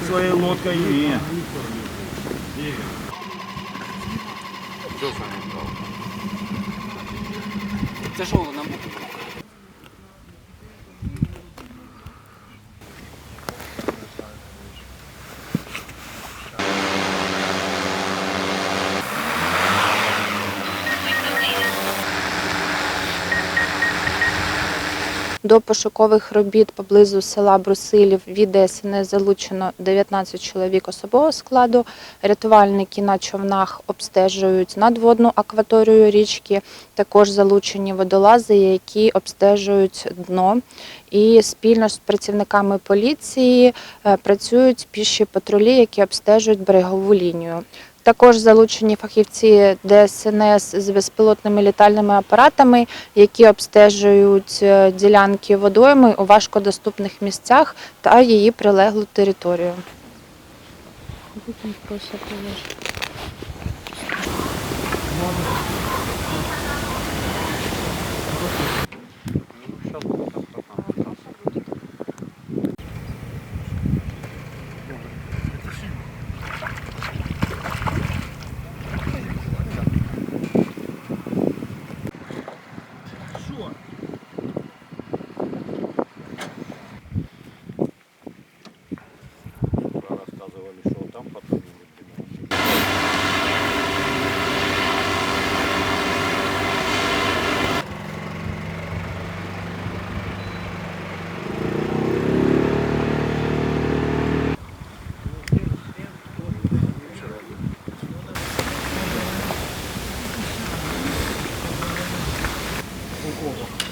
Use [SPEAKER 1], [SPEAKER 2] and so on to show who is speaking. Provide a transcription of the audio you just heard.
[SPEAKER 1] своей лодкой нет.
[SPEAKER 2] Це що нам
[SPEAKER 3] До пошукових робіт поблизу села Брусилів від ДСНС залучено 19 чоловік особового складу. Рятувальники на човнах обстежують надводну акваторію річки. Також залучені водолази, які обстежують дно. І спільно з працівниками поліції е, працюють піші патрулі, які обстежують берегову лінію. Також залучені фахівці ДСНС з безпілотними літальними апаратами, які обстежують е, ділянки водойми у важкодоступних місцях та її прилеглу територію.
[SPEAKER 1] 过。